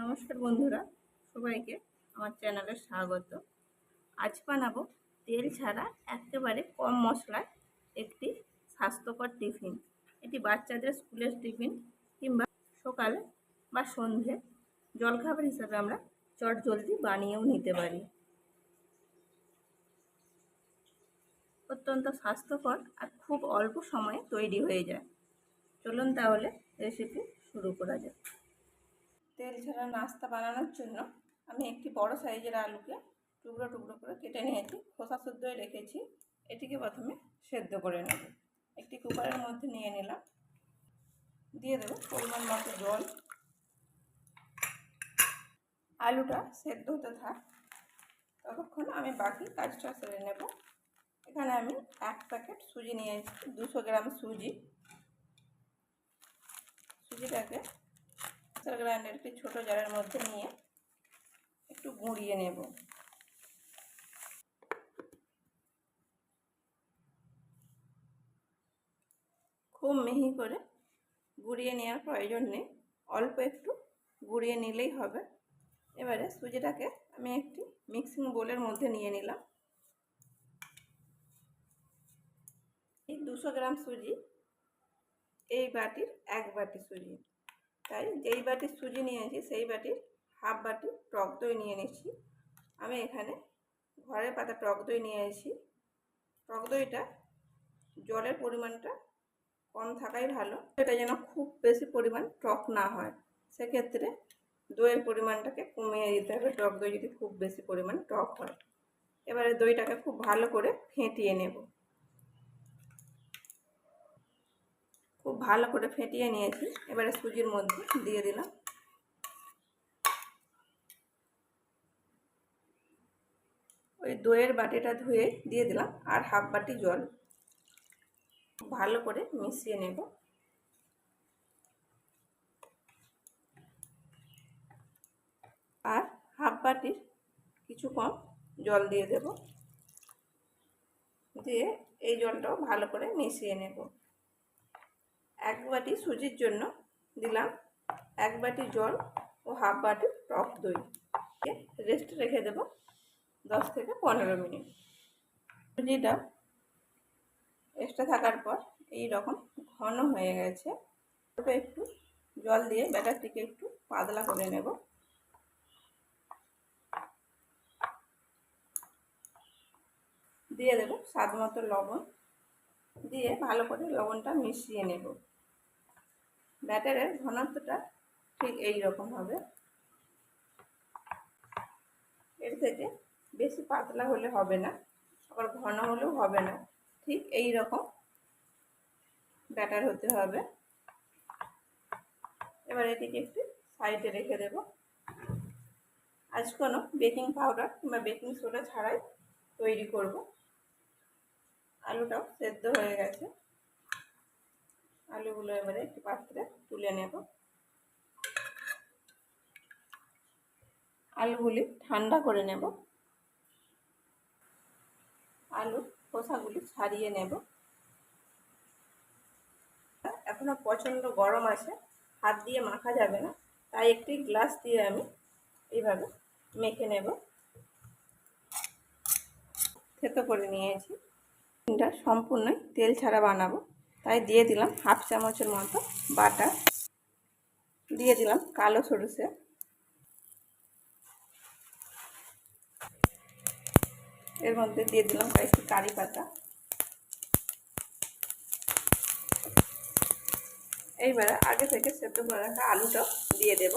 নমস্কার বন্ধুরা, সবাইকে আমার চ্যানেলে স্বাগত। আজ বানাবো তেল ছাড়া একেবারে কম মশলায় একটি স্বাস্থ্যকর টিফিন। এটি বাচ্চাদের স্কুলের টিফিন কিংবা সকালে বা সন্ধে জলখাবার হিসাবে আমরা চট জলদি বানিয়েও নিতে পারি। অত্যন্ত স্বাস্থ্যকর আর খুব অল্প সময়ে তৈরি হয়ে যায়। চলুন তাহলে রেসিপি শুরু করা যাক। তেল ছাড়া নাস্তা বানানোর জন্য আমি একটি বড় সাইজের আলুকে টুকরো টুকরো করে কেটে নিয়েছি। খোসা শুদ্ধ রেখেছি। এটিকে প্রথমে সেদ্ধ করে নেব। একটি কুকারের মধ্যে নিয়ে নিলাম। দিয়ে দেবো পরিমাণ মতো জল। আলুটা সেদ্ধ হতে থাক। ততক্ষণ আমি বাকি কাজটা সেরে নেব। এখানে আমি এক প্যাকেট সুজি নিয়েছি। দুশো গ্রাম সুজি। সুজিটাকে মিক্সার গ্রাইন্ডার একটি ছোটো জারের মধ্যে নিয়ে একটু গুঁড়িয়ে নেব। খুব মিহি করে গুঁড়িয়ে নেওয়ার প্রয়োজন নেই। অল্প একটু গুঁড়িয়ে নিলেই হবে। এবারে সুজিটাকে আমি একটি মিক্সিং বোলের মধ্যে নিয়ে নিলাম। এই দুশো গ্রাম সুজি, এই বাটির এক বাটি সুজি। তাই যেই বাটির সুজি নিয়েছি, সেই বাটির হাফ বাটি টক দই নিয়ে নিচ্ছি আমি এখানে ঘরের পাতা টক দই নিয়ে এসেছি। টক দইটা জলের পরিমাণটা কম থাকাই ভালো। এটা যেন খুব বেশি পরিমাণ টক না হয়। সেক্ষেত্রে দইয়ের পরিমাণটাকে কমিয়ে দিতে হবে। টক দই যদি খুব বেশি পরিমাণ টক হয়। এবারে দইটাকে খুব ভালো করে ফেটিয়ে নেব। খুব ভালো করে ফেটিয়ে নিয়েছি। এবারে সুজির মধ্যে দিয়ে দিলাম। ওই দইয়ের বাটিটা ধুয়ে দিয়ে দিলাম আর হাফ বাটি জল। ভালো করে মিশিয়ে নেব। আর হাফ বাটির কিছু কম জল দিয়ে দেব। দিয়ে এই জলটাও ভালো করে মিশিয়ে নেব। এক বাটি সুজির জন্য দিলাম এক বাটি জল ও হাফ বাটি টক দই। রেস্ট রেখে দেব দশ থেকে পনেরো মিনিট। সুজিটা এক্সট্রা থাকার পর এই রকম ঘন হয়ে গেছে। ওটা একটু জল দিয়ে ব্যাটারটিকে একটু পাতলা করে নেব। দিয়ে দেব স্বাদ মতো লবণ। দিয়ে ভালো করে লবণটা মিশিয়ে নেব। ব্যাটারের ঘনত্বটা ঠিক এই রকম হবে। এর থেকে বেশি পাতলা হলে হবে না, আবার ঘন হলেও হবে না, ঠিক এই রকম ব্যাটার হতে হবে। এবার এটিকে একটু সাইডে রেখে দেব। আজ কোনো বেকিং পাউডার কিংবা বেকিং সোডা ছাড়াই তৈরি করব। আলুটাও সেদ্ধ হয়ে গেছে। আলুগুলো এবারে একটি পাত্রে তুলে নেব। আলুগুলি ঠান্ডা করে নেব। আলু খোসাগুলি ছাড়িয়ে নেব। এখনও প্রচণ্ড গরম আছে, হাত দিয়ে মাখা যাবে না, তাই একটি গ্লাস দিয়ে আমি এইভাবে মেখে নেব। থেতো করে নিয়েছি। এটা সম্পূর্ণই তেল ছাড়া বানাবো। তাই দিয়ে দিলাম হাফ চামচের মতো বাটার। দিয়ে দিলাম কালো সরষে। এর মধ্যে দিয়ে দিলাম কয়েকটি কারি পাতা। এইবারে আগে থেকে সেদ্ধ করে রাখা আলুটাও দিয়ে দেব।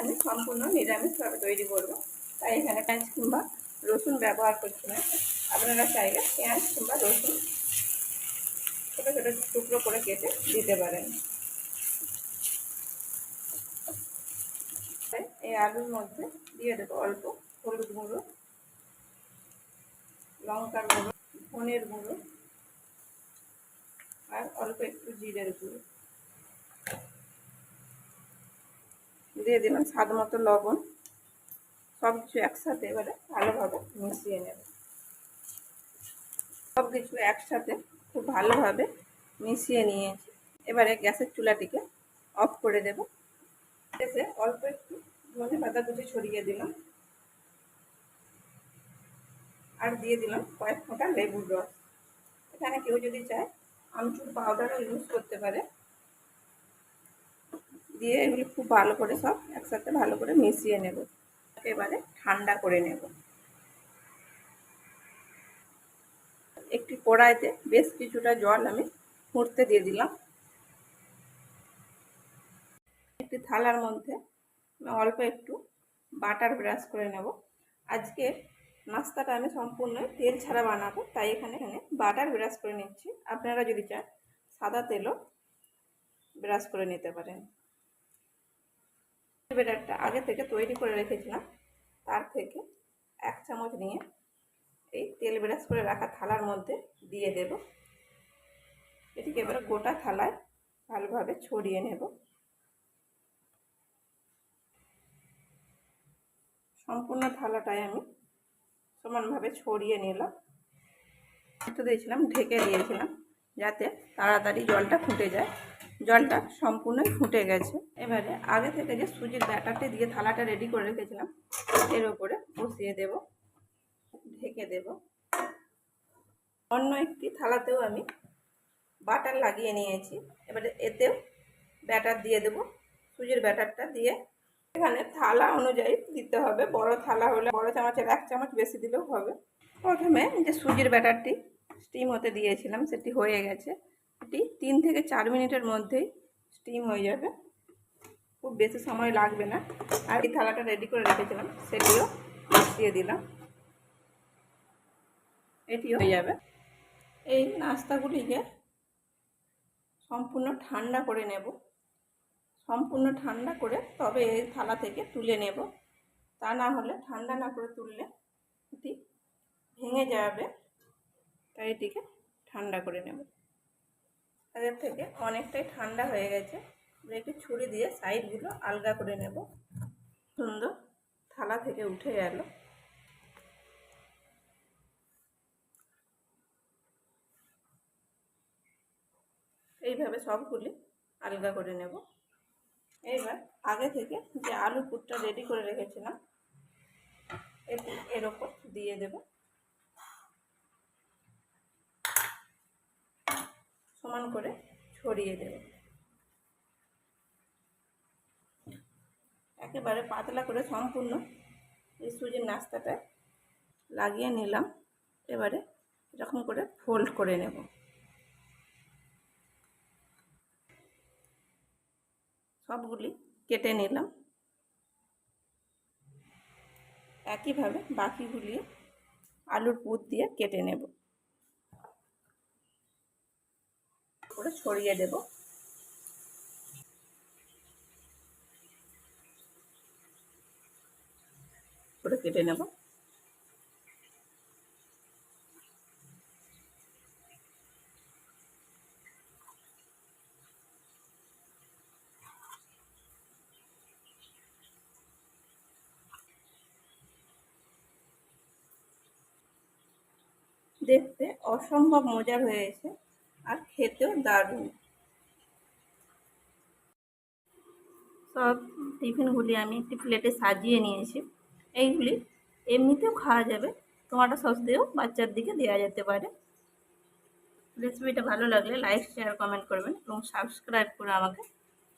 আমি সম্পূর্ণ নিরামিষভাবে তৈরি করব। তাই এখানে পেঁয়াজ কিংবা রসুন ব্যবহার করছি না। আপনারা চাইলে পেঁয়াজ কিংবা রসুন ছোটো ছোটো টুকরো করে কেটে দিতে পারেন। এই আলুর মধ্যে দিয়ে দেবো অল্প হলুদ গুঁড়ো, লঙ্কার গুঁড়ো, ধনের গুঁড়ো আর অল্প একটু জিরের গুঁড়ো। দিয়ে দিলাম স্বাদ মতো লবণ। সব কিছু একসাথে এবারে ভালোভাবে মিশিয়ে নেব। সব কিছু একসাথে খুব ভালোভাবে মিশিয়ে নিয়েছি। এবারে গ্যাসের চুলাটিকে অফ করে দেব। এসে অল্প একটু ধনে পাতা কুচি ছড়িয়ে দিলাম। আর দিয়ে দিলাম কয়েক ফোঁটা লেবুর রস। এখানে কেউ যদি চায় আমচুর পাউডারও ইউজ করতে পারে। দিয়ে এগুলি খুব ভালো করে সব একসাথে ভালো করে মিশিয়ে নেব। এবারে ঠান্ডা করে নেব। একটি কড়াইতে বেশ কিছুটা জল আমি ফুটতে দিয়ে দিলাম। একটি থালার মধ্যে অল্প একটু বাটার ব্রাশ করে নেব। আজকে নাস্তাটা আমি সম্পূর্ণ তেল ছাড়া বানাবো, তাই এখানে এখানে বাটার ব্রাশ করে নিচ্ছি। আপনারা যদি চান, সাদা তেলও ব্রাশ করে নিতে পারেন। ব্যাটারটা আগে থেকে তৈরি করে রেখেছিলাম। তার থেকে এক চামচ নিয়ে এই তেল ব্রাশ করে রাখা থালার মধ্যে দিয়ে দেব। এটিকে এবারে গোটা থালায় ভালোভাবে ছড়িয়ে নেব। সম্পূর্ণ থালাটায় আমি সমানভাবে ছড়িয়ে নিলাম। দিয়েছিলাম, ঢেকে দিয়েছিলাম, যাতে তাড়াতাড়ি জলটা ফুটে যায়। জলটা সম্পূর্ণই ফুটে গেছে। এবারে আগে থেকে যে সুজির ব্যাটারটি দিয়ে থালাটা রেডি করে রেখেছিলাম, এর ওপরে বসিয়ে দেব, ঢেকে দেব। অন্য একটি থালাতেও আমি বাটার লাগিয়ে নিয়েছি। এবারে এতেও ব্যাটার দিয়ে দেব, সুজির ব্যাটারটা দিয়ে। এখানে থালা অনুযায়ী দিতে হবে, বড় থালা হলে বড় চামচের এক চামচ বেশি দিলেও হবে। প্রথমে যে সুজির ব্যাটারটি স্টিম হতে দিয়েছিলাম, সেটি হয়ে গেছে। এটি তিন থেকে চার মিনিটের মধ্যেই স্টিম হয়ে যাবে। খুব বেশি সময় লাগবে না। আর এই থালাটা রেডি করে রেখেছিলাম, সেটিও মিশিয়ে দিলাম। এটিও হয়ে যাবে। এই নাস্তাগুলিকে সম্পূর্ণ ঠান্ডা করে নেব। সম্পূর্ণ ঠান্ডা করে তবে এই থালা থেকে তুলে নেব। তা না হলে ঠান্ডা না করে তুললে এটি ভেঙে যাবে। তাই এটিকে ঠান্ডা করে নেব। তাদের থেকে অনেকটাই ঠান্ডা হয়ে গেছে। একটু ছুরি দিয়ে সাইডগুলো আলগা করে নেব। সুন্দর থালা থেকে উঠে গেল। এইভাবে সবগুলি আলগা করে নেব। এইবার আগে থেকে যে আলু পুরটা রেডি করে রেখেছিলাম এর ওপর দিয়ে দেব। সমান করে ছড়িয়ে দেব। একেবারে পাতলা করে সম্পূর্ণ এই সুজির নাস্তাটা লাগিয়ে নিলাম। এবারে এরকম করে ফোল্ড করে নেব। সবগুলি কেটে নিলাম। একইভাবে বাকিগুলি আলুর পুর দিয়ে কেটে নেব। করে ছড়িয়ে দেব। করে কেটে নেব। দেখতে অসম্ভব মজার হয়েছে। আর খেতেও দারুণ। সব টিফিনগুলি আমি একটি প্লেটে সাজিয়ে নিয়েছি। এইগুলি এমনিতেও খাওয়া যাবে। টমাটো সস দিয়েও বাচ্চার দিকে দেওয়া যেতে পারে। রেসিপিটা ভালো লাগলে লাইক, শেয়ার, কমেন্ট করবেন এবং সাবস্ক্রাইব করে আমাকে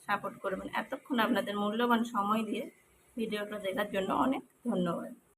সাপোর্ট করবেন। এতক্ষণ আপনাদের মূল্যবান সময় দিয়ে ভিডিওটা দেখার জন্য অনেক ধন্যবাদ।